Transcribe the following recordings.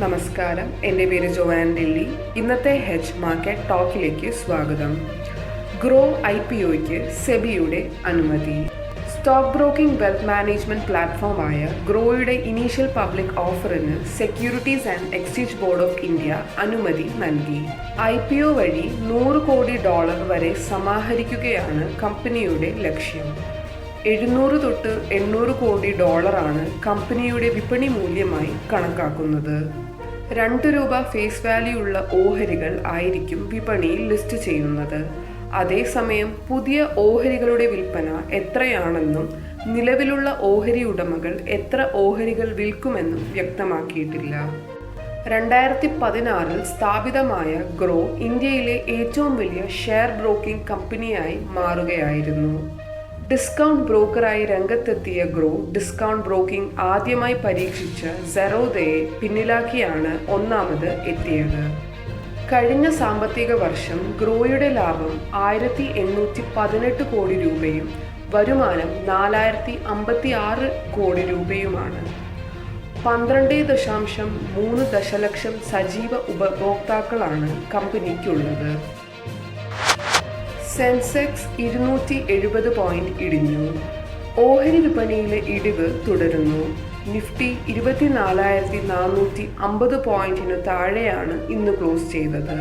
നമസ്കാരം. എന്റെ പേര് ജോവാൻ ഡെല്ലി. ഇന്നത്തെ ഹെച്ച് മാർക്കറ്റ് ടോക്കിലേക്ക് സ്വാഗതം. ഗ്രോ ഐ പി ഒയ്ക്ക് സെബിയുടെ അനുമതി. സ്റ്റോക്ക് ബ്രോക്കിംഗ് വെൽത്ത് മാനേജ്മെന്റ് പ്ലാറ്റ്ഫോമായ ഗ്രോയുടെ initial public ഓഫറിന് securities and exchange board of India അനുമതി നൽകി. ഐ പി ഒ വഴി നൂറ് കോടി ഡോളർ വരെ സമാഹരിക്കുകയാണ് കമ്പനിയുടെ ലക്ഷ്യം. എഴുന്നൂറ് തൊട്ട് എണ്ണൂറ് കോടി ഡോളറാണ് കമ്പനിയുടെ വിപണി മൂല്യമായി കണക്കാക്കുന്നത്. രണ്ട് രൂപ ഫേസ് വാല്യൂ ഉള്ള ഓഹരികൾ ആയിരിക്കും വിപണിയിൽ ലിസ്റ്റ് ചെയ്യുന്നത്. അതേസമയം പുതിയ ഓഹരികളുടെ വിൽപ്പന എത്രയാണെന്നും നിലവിലുള്ള ഓഹരി ഉടമകൾ എത്ര ഓഹരികൾ വിൽക്കുമെന്നും വ്യക്തമാക്കിയിട്ടില്ല. രണ്ടായിരത്തി പതിനാറിൽ സ്ഥാപിതമായ ഗ്രോ ഇന്ത്യയിലെ ഏറ്റവും വലിയ ഷെയർ ബ്രോക്കിംഗ് കമ്പനിയായി മാറുകയായിരുന്നു. ഡിസ്കൗണ്ട് ബ്രോക്കറായി രംഗത്തെത്തിയ ഗ്രോ ഡിസ്കൗണ്ട് ബ്രോക്കിംഗ് ആദ്യമായി പരീക്ഷിച്ച സെറോദയെ പിന്നിലാക്കിയാണ് ഒന്നാമത് എത്തിയത്. കഴിഞ്ഞ സാമ്പത്തിക വർഷം ഗ്രോയുടെ ലാഭം ആയിരത്തി എണ്ണൂറ്റി പതിനെട്ട് കോടി രൂപയും വരുമാനം നാലായിരത്തി അമ്പത്തി ആറ് കോടി രൂപയുമാണ്. പന്ത്രണ്ട് ദശാംശം മൂന്ന് ദശലക്ഷം സജീവ ഉപഭോക്താക്കളാണ് കമ്പനിക്കുള്ളത്. സെൻസെക്സ് ഇരുന്നൂറ്റി എഴുപത് പോയിന്റ് ഇടിഞ്ഞു. ഓഹരി വിപണിയിലെ ഇടിവ് തുടരുന്നു. നിഫ്റ്റി ഇരുപത്തിനാലായിരത്തി നാനൂറ്റി അമ്പത് പോയിന്റിന് താഴെയാണ് ഇന്ന് ക്ലോസ് ചെയ്തത്.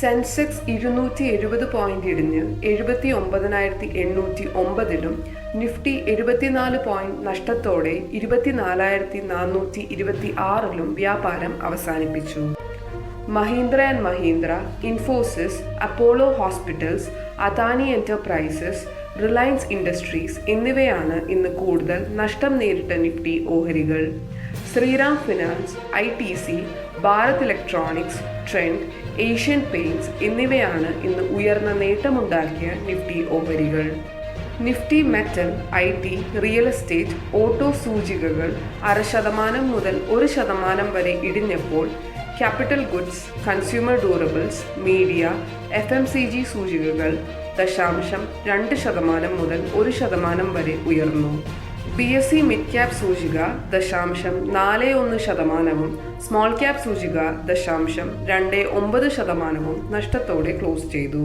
സെൻസെക്സ് ഇരുന്നൂറ്റി എഴുപത് പോയിന്റ് ഇടിഞ്ഞ് എഴുപത്തി ഒമ്പതിനായിരത്തി എണ്ണൂറ്റി ഒമ്പതിലും നിഫ്റ്റി എഴുപത്തിനാല് പോയിന്റ് നഷ്ടത്തോടെ ഇരുപത്തിനാലായിരത്തി നാനൂറ്റി ഇരുപത്തി ആറിലും വ്യാപാരം അവസാനിപ്പിച്ചു. Mahindra and Mahindra Infosys Apollo hospitals Adani enterprises Reliance industries എന്നിവയാണ് ഇന്ന് കൂടുതൽ നഷ്ടം നേരിട്ട നിഫ്റ്റി ഓഹരികൾ. Shriram finance I T C Bharat electronics Trent Asian paints എന്നിവയാണ് ഇന്ന് ഉയർന്ന നേട്ടമുണ്ടാക്കിയ നിഫ്റ്റി ഓഹരികൾ. Nifty metal I T real estate auto സൂചികകൾ അര ശതമാനം മുതൽ ഒരു ശതമാനം വരെ ഇടിഞ്ഞപ്പോൾ capital goods consumer durables media F M C G സൂചികകൾ ദശാംശം രണ്ട് ശതമാനം മുതൽ ഒരു ശതമാനം വരെ ഉയർന്നു. B S E mid cap സൂചിക ദശാംശം നാല് ഒന്ന് ശതമാനവും സ്മോൾ ക്യാപ് സൂചിക ദശാംശം രണ്ട് ഒമ്പത് ശതമാനവും നഷ്ടത്തോടെ ക്ലോസ് ചെയ്തു.